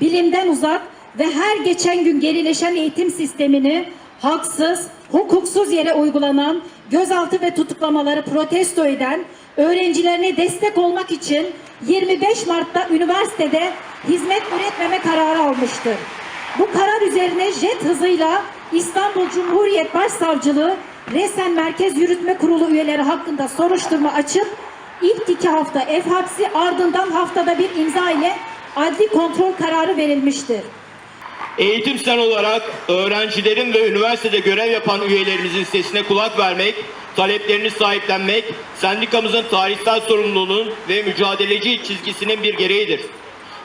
bilimden uzak ve her geçen gün gerileşen eğitim sistemini haksız, hukuksuz yere uygulanan gözaltı ve tutuklamaları protesto eden öğrencilerine destek olmak için 25 Mart'ta üniversitede hizmet üretmeme kararı almıştır. Bu karar üzerine jet hızıyla İstanbul Cumhuriyet Başsavcılığı Resen Merkez Yürütme Kurulu üyeleri hakkında soruşturma açıp ilk iki hafta ev hapsi ardından haftada bir imza ile adli kontrol kararı verilmiştir. Eğitim Sen olarak öğrencilerin ve üniversitede görev yapan üyelerimizin sesine kulak vermek, taleplerini sahiplenmek, sendikamızın tarihsel sorumluluğunun ve mücadeleci çizgisinin bir gereğidir.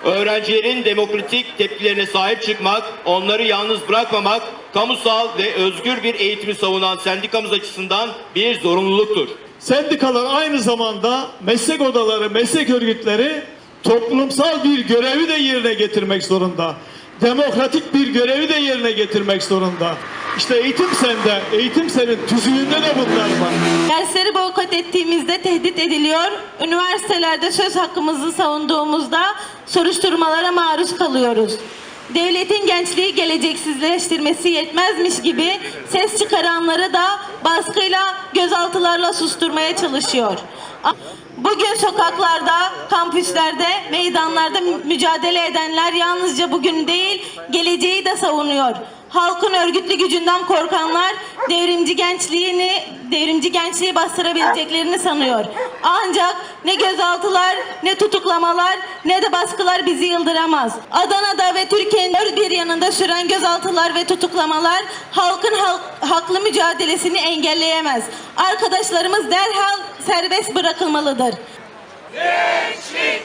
Öğrencilerin demokratik tepkilerine sahip çıkmak, onları yalnız bırakmamak, kamusal ve özgür bir eğitimi savunan sendikamız açısından bir zorunluluktur. Sendikalar aynı zamanda meslek odaları, meslek örgütleri toplumsal bir görevi de yerine getirmek zorunda. Demokratik bir görevi de yerine getirmek zorunda. İşte eğitim sende, eğitim senin tüzüğünde de bunlar var. Dersleri boykot ettiğimizde tehdit ediliyor. Üniversitelerde söz hakkımızı savunduğumuzda soruşturmalara maruz kalıyoruz. Devletin gençliği geleceksizleştirmesi yetmezmiş gibi ses çıkaranları da baskıyla, gözaltılarla susturmaya çalışıyor. Bugün sokaklarda, kampüslerde, meydanlarda mü- mücadele edenler yalnızca bugün değil, geleceği de savunuyor. Halkın örgütlü gücünden korkanlar devrimci gençliğini, devrimci gençliği bastırabileceklerini sanıyor. Ancak ne gözaltılar, ne tutuklamalar, ne de baskılar bizi yıldıramaz. Adana'da ve Türkiye'nin dört bir yanında süren gözaltılar ve tutuklamalar halkın halk- haklı mücadelesini engelleyemez. Arkadaşlarımız derhal serbest bırakılmalıdır. Gençlik